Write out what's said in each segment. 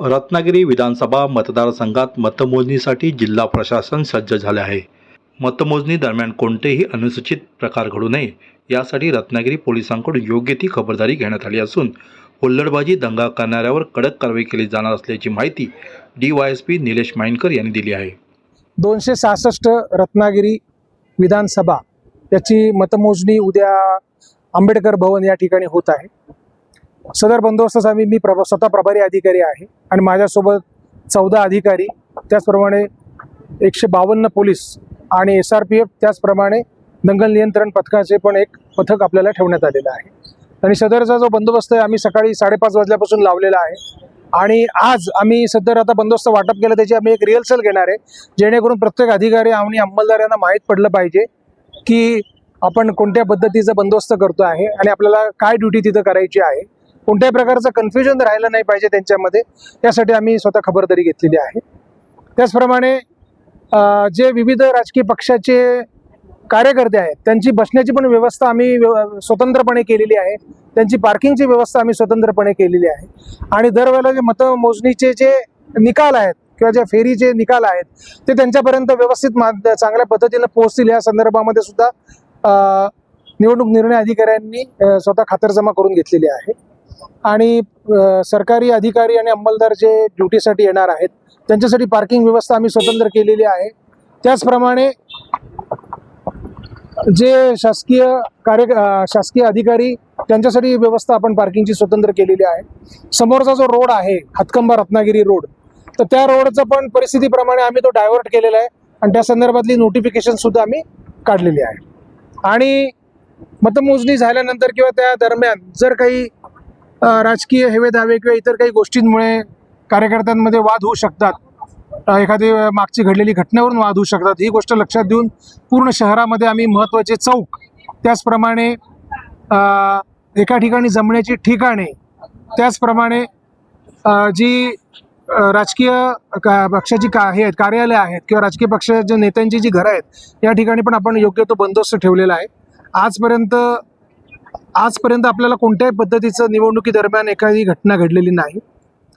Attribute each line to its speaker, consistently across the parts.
Speaker 1: रत्नागिरी विधानसभा मतदारसंघात मतमोजणीसाठी जिल्हा प्रशासन सज्ज झाले आहे. मतमोजणी दरम्यान कोणतेही अनुसूचित प्रकार घडू नये यासाठी रत्नागिरी पोलिसांकडून योग्य ती खबरदारी घेण्यात आली असून हुल्लडबाजी दंगा करणाऱ्यावर कडक कारवाई केली जाणार असल्याची माहिती D Y S P Nilesh Mainkar यांनी दिली आहे.
Speaker 2: दोनशे सहासष्ट रत्नागिरी विधानसभा याची मतमोजणी उद्या आंबेडकर भवन या ठिकाणी होत आहे. सदर बंदोबस्तासाठी मी प्रभा स्वतः प्रभारी अधिकारी आहे आणि माझ्यासोबत चौदा अधिकारी त्याचप्रमाणे एकशे बावन्न पोलीस आणि एस आर पी एफ त्याचप्रमाणे दंगल नियंत्रण पथकाचे पण एक पथक आपल्याला ठेवण्यात आलेलं आहे. आणि सदरचा जो बंदोबस्त आहे आम्ही सकाळी साडेपाच वाजल्यापासून लावलेला आहे. आणि आज आम्ही सदर आता बंदोबस्त वाटप केलं त्याची आम्ही एक रिहर्सल घेणार आहे जेणेकरून प्रत्येक अधिकारी आणि अंमलदार यांना माहीत पडलं पाहिजे की आपण कोणत्या पद्धतीचा बंदोबस्त करतो आहे आणि आपल्याला काय ड्युटी तिथं करायची आहे. कोणत्याही प्रकारचं कन्फ्युजन राहिलं नाही पाहिजे त्यांच्यामध्ये. त्यासाठी आम्ही स्वतः खबरदारी घेतलेली आहे. त्याचप्रमाणे जे विविध राजकीय पक्षाचे कार्यकर्ते आहेत त्यांची बसण्याची पण व्यवस्था आम्ही स्वतंत्रपणे केलेली आहे. त्यांची पार्किंगची व्यवस्था आम्ही स्वतंत्रपणे केलेली आहे. आणि दरवेळेला जे मतमोजणीचे जे निकाल आहेत किंवा ज्या फेरीचे निकाल आहेत ते त्यांच्यापर्यंत व्यवस्थित मा चांगल्या पद्धतीनं पोहोचतील. या संदर्भामध्ये सुद्धा निवडणूक निर्णय अधिकाऱ्यांनी स्वतः खातरजमा करून घेतलेली आहे. आणि सरकारी अधिकारी आणि अंमलदार जे ड्युटीसाठी येणार आहेत त्यांच्यासाठी पार्किंग व्यवस्था आम्ही स्वतंत्र केलेली आहे. त्याचप्रमाणे जे शासकीय कार्य शासकीय अधिकारी त्यांच्यासाठी व्यवस्था आपण पार्किंगची स्वतंत्र केलेली आहे. समोरचा जो रोड आहे हातकंबा रत्नागिरी रोड तर त्या रोडचं पण परिस्थितीप्रमाणे आम्ही तो डायव्हर्ट केलेला आहे आणि त्या संदर्भातली नोटिफिकेशन सुद्धा आम्ही काढलेली आहे. आणि मतमोजणी झाल्यानंतर किंवा त्या दरम्यान जर काही राजकीय राजकीय हेवेदावे किंवा इतर काही गोष्टींमुळे कार्यकर्त्यांमध्ये वाद होऊ शकतात. एखादी मागची घडलेली घटनेवरून वाद होऊ शकतात. ही गोष्ट लक्षात देऊन पूर्ण शहरामध्ये आम्ही महत्त्वाचे चौक त्याचप्रमाणे एका ठिकाणी जमण्याची ठिकाणे त्याचप्रमाणे जी राजकीय का पक्षाची का हे आहेत कार्यालय आहेत किंवा राजकीय पक्षाच्या नेत्यांची जी घरं आहेत या ठिकाणी पण आपण योग्य तो बंदोबस्त ठेवलेला आहे. आजपर्यंत आजपर्यंत आपल्याला कोणत्याही पद्धतीचं निवडणुकीदरम्यान एखादी घटना घडलेली नाही.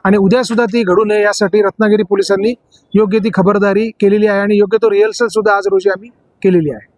Speaker 2: आणि उद्या सुद्धा ती घडू नये यासाठी रत्नागिरी पोलिसांनी योग्य ती खबरदारी केलेली आहे आणि योग्य तो रिहर्सल सुद्धा आज रोजी आम्ही केलेली आहे.